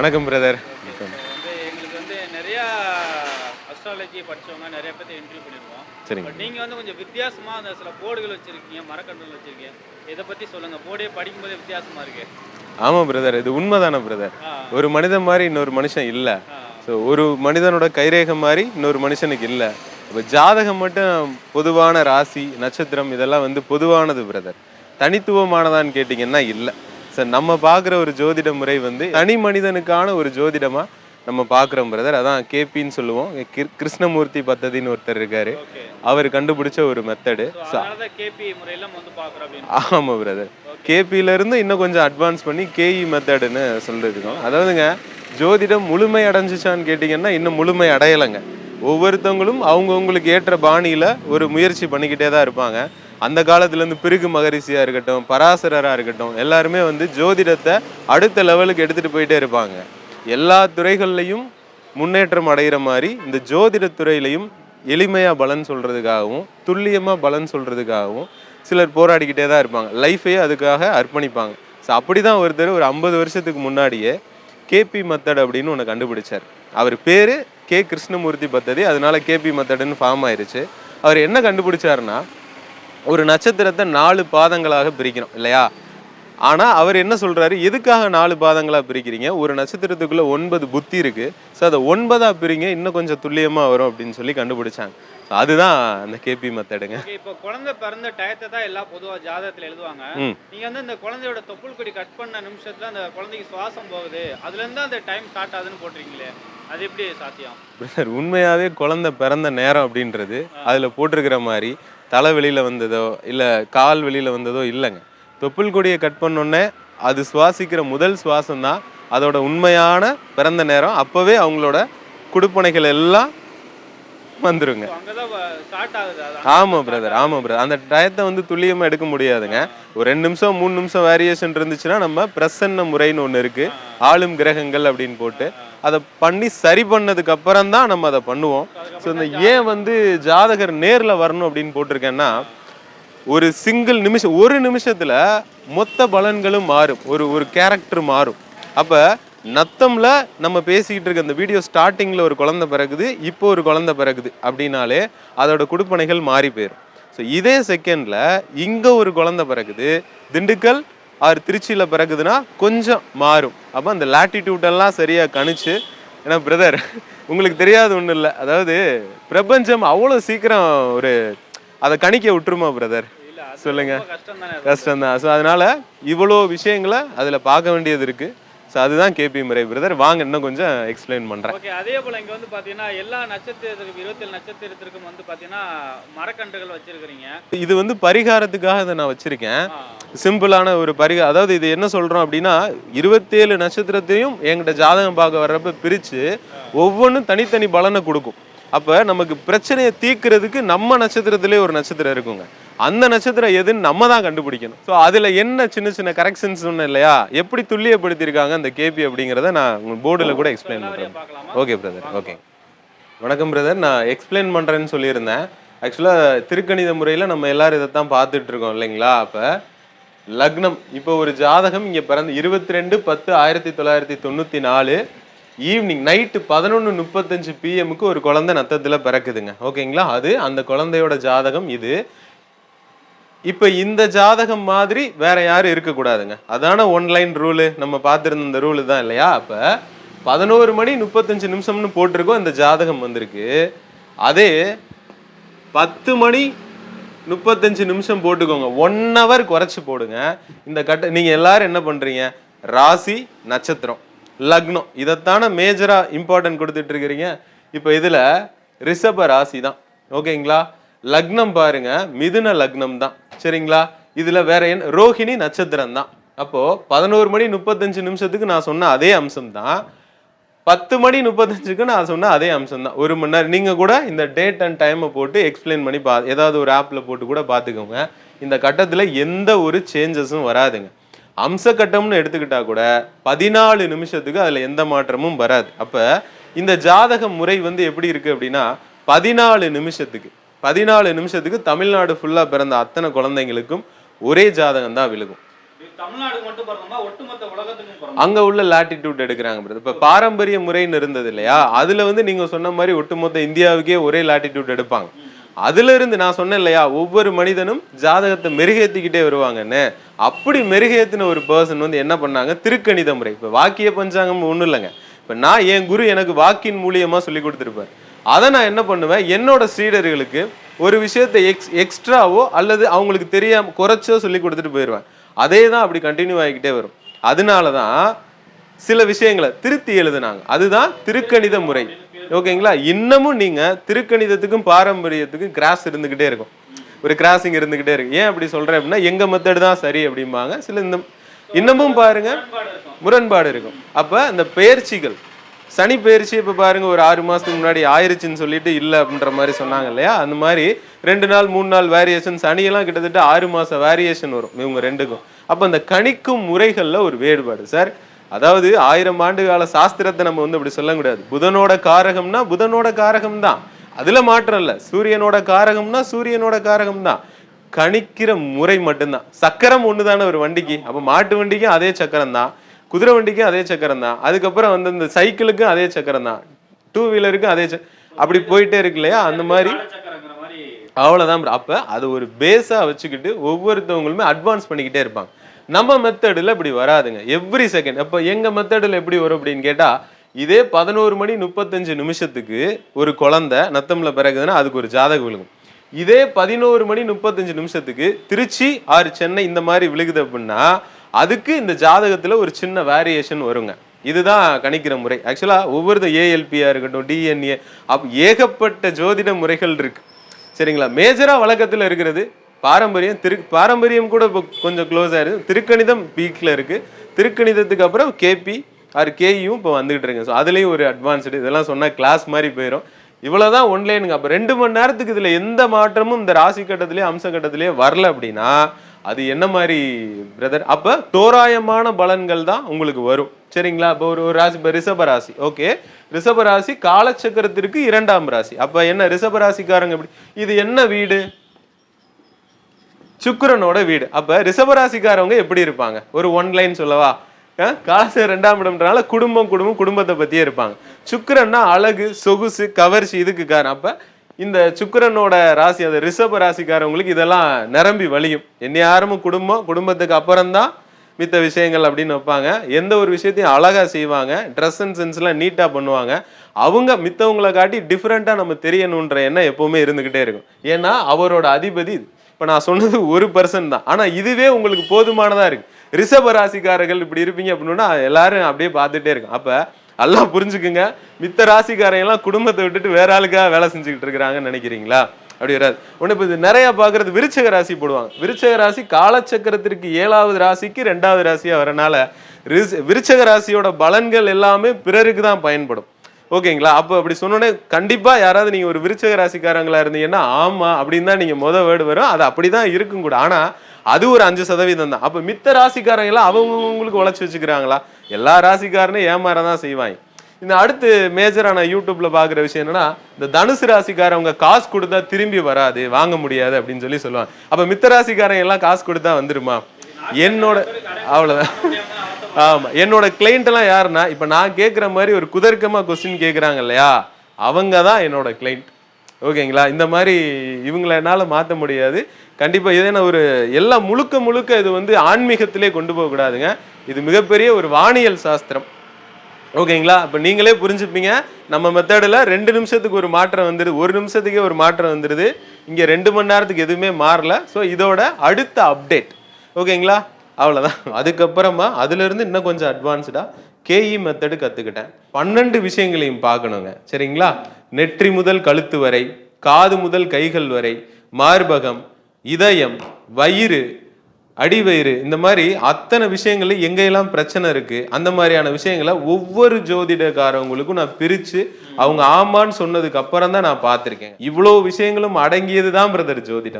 வணக்கம் பிரதர் எங்களுக்கு வந்து நிறையா அஸ்ட்ராலஜி படிச்சவங்க நிறைய பேர்த்த இன்டர்வியூ பண்ணியிருக்கோம் சரிங்க. நீங்கள் வந்து கொஞ்சம் வித்தியாசமாக அந்த சில போர்டுகள் வச்சுருக்கீங்க மரக்கன்றுகள் வச்சுருக்கீங்க. இதை பற்றி சொல்லுங்கள் போர்டே படிக்கும்போதே வித்தியாசமாக இருக்கு. ஆமாம் பிரதர் இது உண்மைதானே பிரதர் ஒரு மனிதன் மாதிரி இன்னொரு மனுஷன் இல்லை. ஸோ ஒரு மனிதனோட கைரேகம் மாதிரி இன்னொரு மனுஷனுக்கு இல்லை. இப்போ ஜாதகம் மட்டும் பொதுவான ராசி நட்சத்திரம் இதெல்லாம் வந்து பொதுவானது பிரதர் தனித்துவமானதான்னு கேட்டிங்கன்னா இல்லை. சார் நம்ம பார்க்குற ஒரு ஜோதிட முறை வந்து தனி மனிதனுக்கான ஒரு ஜோதிடமாக நம்ம பார்க்குறோம் பிரதர் அதான் கேபின்னு சொல்லுவோம். கிர்- கிருஷ்ணமூர்த்தி பத்ததின்னு ஒருத்தர் இருக்காரு. அவர் கண்டுபிடிச்ச ஒரு மெத்தடு ஆமாம் பிரதர் கேபியிலேருந்து இன்னும் கொஞ்சம் அட்வான்ஸ் பண்ணி கேஇ மெத்தடுன்னு சொல்லிருக்கோம் அதாவதுங்க ஜோதிடம் முழுமை அடைஞ்சிச்சான்னு கேட்டிங்கன்னா இன்னும் முழுமை அடையலைங்க. ஒவ்வொருத்தவங்களும் அவங்கவுங்களுக்கு ஏற்ற பாணியில் ஒரு முயற்சி பண்ணிக்கிட்டே தான் இருப்பாங்க. அந்த காலத்துலேருந்து பிருகு மகரிஷியாக இருக்கட்டும் பராசரராக இருக்கட்டும் எல்லாருமே வந்து ஜோதிடத்தை அடுத்த லெவலுக்கு எடுத்துகிட்டு போயிட்டே இருப்பாங்க. எல்லா துறைகள்லையும் முன்னேற்றம் அடைகிற மாதிரி இந்த ஜோதிட துறையிலையும் எளிமையாக பலன் சொல்கிறதுக்காகவும் துல்லியமாக பலன் சொல்கிறதுக்காகவும் சிலர் போராடிக்கிட்டே தான் இருப்பாங்க. லைஃபையே அதுக்காக அர்ப்பணிப்பாங்க. ஸோ அப்படி தான் ஒருத்தர் ஒரு ஐம்பது வருஷத்துக்கு முன்னாடியே கேபி மெத்தட் அப்படின்னு ஒன்று கண்டுபிடிச்சார். அவர் பேர் கே கிருஷ்ணமூர்த்தி பத்ததி அதனால கேபி மெத்தடுன்னு ஃபார்ம் ஆயிருச்சு. அவர் என்ன கண்டுபிடிச்சாருன்னா ஒரு நட்சத்திரத்தை நாலு பாதங்களாக பிரிக்கணும் இல்லையா? ஆனால் அவர் என்ன சொல்றாரு? எதுக்காக நாலு பாதங்களாக பிரிக்கிறீங்க? ஒரு நட்சத்திரத்துக்குள்ள ஒன்பது புத்தி இருக்கு. ஸோ அதை ஒன்பதாக பிரிங்க இன்னும் கொஞ்சம் துல்லியமாக வரும் அப்படின்னு சொல்லி கண்டுபிடிச்சாங்க. So அதுதான் அந்த கேபி மெத்தடுங்க. இப்போ குழந்தை பிறந்த டயத்தை தான் எல்லாம் பொதுவாக ஜாதகத்தில் எழுதுவாங்க. நீங்கள் வந்து இந்த குழந்தையோட தொப்புள் கொடி கட் பண்ண நிமிஷத்தில் அந்த குழந்தைக்கு சுவாசம் போகுது. அதுலேருந்து அந்த டைம் ஸ்டார்ட் ஆகுதுன்னு போட்டிருக்கீங்களே. அது எப்படி சாத்தியம்? பிரதர் உண்மையாவே குழந்தை பிறந்த நேரம் அப்படின்றது அதுல போட்டிருக்கிற மாதிரி தலை வெளியில வந்ததோ இல்ல கால் வெளியில வந்ததோ இல்லைங்க. தொப்புள் கொடியை கட் பண்ணோடனே அது சுவாசிக்கிற முதல் சுவாசம் தான் அதோட உண்மையான பிறந்த நேரம். அப்பவே அவங்களோட குடுப்பனைகள் எல்லாம் வந்துருங்க. ஸோ அங்கே தான் ஸ்டார்ட் ஆகுது அதான். ஆமா பிரதர் ஆமா பிரதர் அந்த டயத்தை வந்து துல்லியமா எடுக்க முடியாதுங்க. ஒரு ரெண்டு நிமிஷம் மூணு நிமிஷம் வேரியேஷன் இருந்துச்சுன்னா நம்ம பிரசன்ன முறைன்னு ஒன்று இருக்கு. ஆளும் கிரகங்கள் அப்படின்னு போட்டு அதை பண்ணி சரி பண்ணதுக்கு அப்புறம் தான் நம்ம அதை பண்ணுவோம். ஸோ இந்த ஏன் வந்து ஜாதகர் நேரில் வரணும் அப்படின்னு போட்டிருக்கேன்னா ஒரு சிங்கிள் நிமிஷம் ஒரு நிமிஷத்துல மொத்த பலன்களும் மாறும். ஒரு ஒரு கேரக்டர் மாறும். அப்ப நத்தம்ல நம்ம பேசிக்கிட்டு இருக்க இந்த வீடியோ ஸ்டார்டிங்ல ஒரு குழந்தை பிறகுது இப்போ ஒரு குழந்தை பிறகுது அப்படின்னாலே அதோட குடுப்பனைகள் மாறி போயிடும் ஸோ இதே செகண்ட்ல இங்க ஒரு குழந்தை பிறகுது திண்டுக்கல் ஆர் திருச்சியில பிறகுதுன்னா கொஞ்சம் மாறும். அப்போ அந்த latitude எல்லாம் சரியா கணிச்சு ஏன்னா பிரதர் உங்களுக்கு தெரியாத ஒன்றும் இல்லை. அதாவது பிரபஞ்சம் அவ்வளோ சீக்கிரம் ஒரு அதை கணிக்க விட்டுருமா பிரதர் இல்லை அது சொல்லுங்க. ரொம்ப கஷ்டம் தானே கஷ்டம்தான். ஸோ அதனால இவ்வளோ விஷயங்களை அதில் பார்க்க வேண்டியது இருக்கு. ஸோ அதுதான் கேபி முறை பிரதர் வாங்க இன்னும் கொஞ்சம் எக்ஸ்பிளைன் பண்ணுறேன் ஓகே அதே போல் இங்கே வந்து பார்த்தீங்கன்னா எல்லா நட்சத்திரத்துக்கும் இருபத்தேழு நட்சத்திரத்திற்கும் வந்து பார்த்தீங்கன்னா மரக்கன்றுகள் வச்சிருக்கிறீங்க. இது வந்து பரிகாரத்துக்காக இதை நான் வச்சிருக்கேன். சிம்பிளான ஒரு பரிகா அதாவது இது என்ன சொல்றோம் அப்படின்னா இருபத்தேழு நட்சத்திரத்தையும் என்கிட்ட ஜாதகம் பார்க்க வர்றப்ப பிரிச்சு ஒவ்வொன்றும் தனித்தனி பலனை கொடுக்கும். அப்போ நமக்கு பிரச்சனையை தீர்க்கிறதுக்கு நம்ம நட்சத்திரத்திலே ஒரு நட்சத்திரம் இருக்குங்க. அந்த நட்சத்திரம் எதுன்னு நம்ம தான் கண்டுபிடிக்கணும். ஸோ அதில் என்ன சின்ன சின்ன கரெக்ஷன்ஸ் ஒன்றும் இல்லையா? எப்படி துல்லியப்படுத்தியிருக்காங்க அந்த கேபி அப்படிங்கிறத நான் உங்கள் போர்டில் கூட எக்ஸ்பிளைன் பண்ணுறேன் ஓகே பிரதர் ஓகே வணக்கம் பிரதர் நான் எக்ஸ்பிளைன் பண்ணுறேன்னு சொல்லியிருந்தேன். ஆக்சுவலாக திருக்கணித முறையில் நம்ம எல்லாரும் தான் பார்த்துட்டு இருக்கோம் இல்லைங்களா? அப்போ லக்னம். இப்போ ஒரு ஜாதகம் இங்கே பிறந்து இருபத்தி ரெண்டு பத்து ஆயிரத்தி தொள்ளாயிரத்தி தொண்ணூற்றி நாலு. ஈவினிங் நைட்டு பதினொன்று முப்பத்தஞ்சு பிஎம்க்கு ஒரு குழந்தை நத்தத்தில் பிறக்குதுங்க. ஓகேங்களா? அது அந்த குழந்தையோட ஜாதகம் இது. இப்போ இந்த ஜாதகம் மாதிரி வேற யாரும் இருக்கக்கூடாதுங்க. அதான ஒன்லைன் ரூலு நம்ம பார்த்துருந்த இந்த ரூலு தான் இல்லையா? அப்போ பதினோரு மணி முப்பத்தஞ்சு நிமிஷம்னு போட்டிருக்கோம் இந்த ஜாதகம் வந்திருக்கு. அதே பத்து மணி முப்பத்தஞ்சு நிமிஷம் போட்டுக்கோங்க. ஒன் ஹவர் குறைச்சி போடுங்க. இந்த கட்ட நீங்கள் எல்லாரும் என்ன பண்ணுறீங்க ராசி நட்சத்திரம். லக்னம். இதைத்தானே மேஜராக இம்பார்ட்டன்ட் கொடுத்துட்டு இருக்கிறீங்க. இப்போ இதில் ரிஷப ராசி தான். ஓகேங்களா? லக்னம் பாருங்க மிதுன லக்னம் தான். சரிங்களா? இதில் வேற என்ன ரோஹிணி நட்சத்திரம் தான். அப்போது பதினோரு மணி முப்பத்தஞ்சு நிமிஷத்துக்கு நான் சொன்ன அதே அம்சம் தான். பத்து மணி முப்பத்தஞ்சுக்கு நான் சொன்ன அதே அம்சம் தான். ஒரு மணி நேரம் நீங்கள் கூட இந்த டேட் அண்ட் டைமை போட்டு எக்ஸ்பிளைன் பண்ணி பா ஏதாவது ஒரு ஆப்பில் போட்டு கூட பார்த்துக்கோங்க. இந்த கட்டத்தில் எந்த ஒரு சேஞ்சஸும் வராதுங்க. அம்ச கட்டம்னு எடுத்துக்கிட்டா கூட பதினாலு நிமிஷத்துக்கு அதில் எந்த மாற்றமும் வராது. அப்போ இந்த ஜாதக முறை வந்து எப்படி இருக்கு அப்படின்னா பதினாலு நிமிஷத்துக்கு பதினாலு நிமிஷத்துக்கு தமிழ்நாடு ஃபுல்லாக பிறந்த அத்தனை குழந்தைங்களுக்கும் ஒரே ஜாதகம் தான் விழுகும். அங்க உள்ள லாட்டிடியூட் எடுக்கிறாங்க இப்ப பாரம்பரிய முறைன்னு இருந்தது இல்லையா? அதுல வந்து நீங்க சொன்ன மாதிரி ஒட்டுமொத்த இந்தியாவுக்கே ஒரே லாட்டிடியூட் எடுப்பாங்க. அதிலிருந்து நான் சொன்னேன் இல்லையா ஒவ்வொரு மனிதனும் ஜாதகத்தை மெருகேத்திக்கிட்டே வருவாங்கன்னு. அப்படி மெருகேத்தின ஒரு பர்சன் வந்து என்ன பண்ணாங்க? திருக்கணித முறை. இப்போ வாக்கிய பஞ்சாங்கம் ஒன்றும் இல்லைங்க. இப்போ நான் என் குரு எனக்கு வாக்கின் மூலியமாக சொல்லி கொடுத்துருப்பார். அதை நான் என்ன பண்ணுவேன்? என்னோட சீடர்களுக்கு ஒரு விஷயத்தை எக்ஸ் எக்ஸ்ட்ராவோ அல்லது அவங்களுக்கு தெரியாம குறைச்சோ சொல்லி கொடுத்துட்டு போயிடுவேன் அதே தான் அப்படி கண்டினியூ ஆகிக்கிட்டே வரும். அதனால தான் சில விஷயங்களை திருத்தி எழுதுனாங்க. அதுதான் திருக்கணித முறை. ஓகேங்களா? இன்னமும் நீங்க திருக்கணிதத்துக்கும் பாரம்பரியத்துக்கும் கிராஸ் இருந்துகிட்டே இருக்கும். ஒரு கிராசிங் இருந்துகிட்டே இருக்கு ஏன் அப்படி சொல்றேன் அப்படின்னா எங்க மெத்தடு தான் சரி அப்படிம்பாங்க. சில இந்த இன்னமும் பாருங்க முரண்பாடு இருக்கும். அப்போ அந்த அப்ப இந்த பெயர்ச்சிகள் சனி பயிற்சி இப்ப பாருங்க ஒரு ஆறு மாசத்துக்கு முன்னாடி ஆயிருச்சுன்னு சொல்லிட்டு இல்ல அப்படின்ற மாதிரி சொன்னாங்க இல்லையா? அந்த மாதிரி ரெண்டு நாள் மூணு நாள் வேரியேஷன் சனியெல்லாம் கிட்டத்தட்ட ஆறு மாச வேரியேஷன் வரும். இவங்க ரெண்டுக்கும். அப்ப அந்த கணிக்கும் முறைகள்ல ஒரு வேறுபாடு. சார் அதாவது ஆயிரம் ஆண்டு கால சாஸ்திரத்தை நம்ம வந்து அப்படி சொல்ல முடியாது. புதனோட காரகம்னா புதனோட காரகம் தான் அதுல மாற்றம் இல்லை. சூரியனோட காரகம்னா சூரியனோட காரகம் தான் கணிக்கிற முறை மட்டும்தான். சக்கரம் ஒன்று தானே ஒரு வண்டிக்கு. அப்ப மாட்டு வண்டிக்கும் அதே சக்கரம் தான் குதிரை வண்டிக்கும் அதே சக்கரம் தான் அதுக்கப்புறம் வந்து இந்த சைக்கிளுக்கும் அதே சக்கரம் தான் டூ வீலருக்கும் அதே அப்படி போயிட்டே இருக்கு இல்லையா? அந்த மாதிரி அவ்வளோதான் அப்போ அவ்வளவுதான் அப்ப அது ஒரு பேஸா வச்சுக்கிட்டு ஒவ்வொருத்தவங்களுமே அட்வான்ஸ் பண்ணிக்கிட்டே இருப்பாங்க. நம்ம மெத்தடில் இப்படி வராதுங்க. எவ்ரி செகண்ட் அப்போ எங்கள் மெத்தடில் எப்படி வரும் அப்படின்னு கேட்டால் இதே பதினோரு மணி முப்பத்தஞ்சு நிமிஷத்துக்கு ஒரு குழந்தை நத்தமில் பிறகுதுன்னா அதுக்கு ஒரு ஜாதகம் விழுகும். இதே பதினோரு மணி முப்பத்தஞ்சு நிமிஷத்துக்கு திருச்சி ஆறு சென்னை இந்த மாதிரி விழுகுது அப்படின்னா அதுக்கு இந்த ஜாதகத்தில் ஒரு சின்ன வேரியேஷன் வருங்க. இதுதான் கணிக்கிற முறை. ஆக்சுவலாக ஒவ்வொரு ஏஎல்பியாக இருக்கட்டும் டிஎன்ஏ அப் ஏகப்பட்ட ஜோதிட முறைகள் இருக்கு. சரிங்களா? மேஜராக வழக்கத்தில் இருக்கிறது பாரம்பரியம் திரு பாரம்பரியம் கூட இப்போ கொஞ்சம் க்ளோஸ் ஆயிருக்கு திருக்கணிதம் பீக்கில் இருக்குது திருக்கணிதத்துக்கு அப்புறம் கேபி ஆர் கேயும் இப்போ வந்துகிட்டு இருக்கேன் ஸோ அதுலேயும் ஒரு அட்வான்ஸ்டு இதெல்லாம் சொன்னால் கிளாஸ் மாதிரி போயிடும் இவ்வளோதான் ஒன்லைனுங்க அப்போ ரெண்டு மணி நேரத்துக்கு இதில் எந்த மாற்றமும் இந்த ராசி கட்டத்திலேயே அம்ச கட்டத்திலேயே வரல அப்படின்னா அது என்ன மாதிரி பிரதர் அப்போ தோராயமான பலன்கள் தான் உங்களுக்கு வரும். சரிங்களா? இப்போ ஒரு ஒரு ராசி இப்போ ரிஷப ராசி. ஓகே ரிஷப ராசி காலச்சக்கரத்திற்கு இரண்டாம் ராசி. அப்போ என்ன ரிஷப ராசிக்காரங்க எப்படி? இது என்ன வீடு? சுக்கரனோட வீடு. அப்போ ரிஷபராசிக்காரவங்க எப்படி இருப்பாங்க? ஒரு ஒன் லைன் சொல்லவா? காசு ரெண்டாம் இடம்ன்றனால குடும்பம் குடும்பம் குடும்பத்தை பற்றியே இருப்பாங்க. சுக்கரன்னா அழகு சொகுசு கவர்ச்சி இதுக்கு காரணம். அப்போ இந்த சுக்கரனோட ராசி அந்த ரிஷப ராசிக்காரவங்களுக்கு இதெல்லாம் நிரம்பி வழியும். என்ன யாரும் குடும்பம் குடும்பத்துக்கு அப்புறம்தான் மித்த விஷயங்கள் அப்படின்னு வைப்பாங்க. எந்த ஒரு விஷயத்தையும் அழகாக செய்வாங்க. ட்ரெஸ் அண்ட் சென்ஸ்லாம் நீட்டாக பண்ணுவாங்க. அவங்க மித்தவங்களை காட்டி டிஃப்ரெண்ட்டாக நம்ம தெரியணுன்ற எண்ணம் எப்போவுமே இருந்துக்கிட்டே இருக்கும். ஏன்னா அவரோட அதிபதி இப்போ நான் சொன்னது ஒரு பர்சன் தான். ஆனால் இதுவே உங்களுக்கு போதுமானதாக இருக்கு. ரிஷப ராசிக்காரர்கள் இப்படி இருப்பீங்க அப்படின்னா எல்லாரும் அப்படியே பார்த்துட்டே இருக்கும். அப்போ எல்லாம் புரிஞ்சுக்குங்க. மித்த ராசிக்காரையெல்லாம் குடும்பத்தை விட்டுட்டு வேற ஆளுக்காக வேலை செஞ்சுக்கிட்டு இருக்கிறாங்கன்னு நினைக்கிறீங்களா? அப்படி வராது. ஒண்ணு இப்போ இது நிறைய பார்க்கறது விருச்சக ராசி போடுவாங்க. விருச்சக ராசி காலச்சக்கரத்திற்கு ஏழாவது ராசிக்கு ரெண்டாவது ராசியாக வரனால ரிச விருச்சக ராசியோட பலன்கள் எல்லாமே பிறருக்கு தான் பயன்படும். ஓகேங்களா? அப்போ அப்படி சொன்னோன்னே கண்டிப்பாக யாராவது நீங்கள் ஒரு விருச்சக ராசிக்காரங்களா இருந்தீங்கன்னா ஆமாம் அப்படின்னு தான் நீங்கள் மொதல் வேர்டு வரும். அது அப்படி தான் இருக்கும் கூட. ஆனால் அது ஒரு அஞ்சு சதவீதம் தான். அப்போ மித்த ராசிக்காரங்க எல்லாம் அவங்கவுங்களுக்கு உழைச்சி வச்சுக்கிறாங்களா? எல்லா ராசிக்காரனும் ஏமாற தான் செய்வாங்க. இந்த அடுத்து மேஜரான யூடியூப்ல பாக்குற விஷயம் என்னன்னா இந்த தனுசு ராசிக்காரவங்க காசு கொடுத்தா திரும்பி வராது வாங்க முடியாது அப்படின்னு சொல்லி சொல்லுவாங்க. அப்ப மித்த ராசிக்காரங்க எல்லாம் காசு கொடுத்தா வந்துருமா? என்னோட அவ்வளவுதான். ஆமாம் என்னோட கிளைண்ட்டெல்லாம் யாருன்னா இப்போ நான் கேட்குற மாதிரி ஒரு குதர்க்கமாக கொஸ்டின் கேட்குறாங்க இல்லையா? அவங்க தான் என்னோட கிளைண்ட் ஓகேங்களா? இந்த மாதிரி இவங்கள என்னால் மாற்ற முடியாது. கண்டிப்பாக இதே நான் ஒரு எல்லாம் முழுக்க முழுக்க இது வந்து ஆன்மீகத்திலே கொண்டு போகக்கூடாதுங்க இது மிகப்பெரிய ஒரு வானியல் சாஸ்திரம். ஓகேங்களா? இப்போ நீங்களே புரிஞ்சுப்பீங்க. நம்ம மெத்தடில் ரெண்டு நிமிஷத்துக்கு ஒரு மாற்றம் வந்துடுது ஒரு நிமிஷத்துக்கே ஒரு மாற்றம் வந்துடுது இங்கே ரெண்டு மணி நேரத்துக்கு எதுவுமே மாறல. ஸோ இதோட அடுத்த அப்டேட் ஓகேங்களா? அவ்வளோதான் அதுக்கப்புறமா அதுலேருந்து இன்னும் கொஞ்சம் அட்வான்ஸ்டாக கேஇ மெத்தடு கற்றுக்கிட்டேன் பன்னெண்டு விஷயங்களையும் பார்க்கணுங்க. சரிங்களா? நெற்றி முதல் கழுத்து வரை காது முதல் கைகள் வரை மார்பகம் இதயம் வயிறு அடிவயிறு இந்த மாதிரி அத்தனை விஷயங்களில் எங்கெல்லாம் பிரச்சனை இருக்குது அந்த மாதிரியான விஷயங்களை ஒவ்வொரு ஜோதிடக்காரவங்களுக்கும் நான் பிரித்து அவங்க ஆமான்னு சொன்னதுக்கு அப்புறம் தான் நான் பார்த்துருக்கேன். இவ்வளோ விஷயங்களும் அடங்கியது தான் பிரதர் ஜோதிடம்.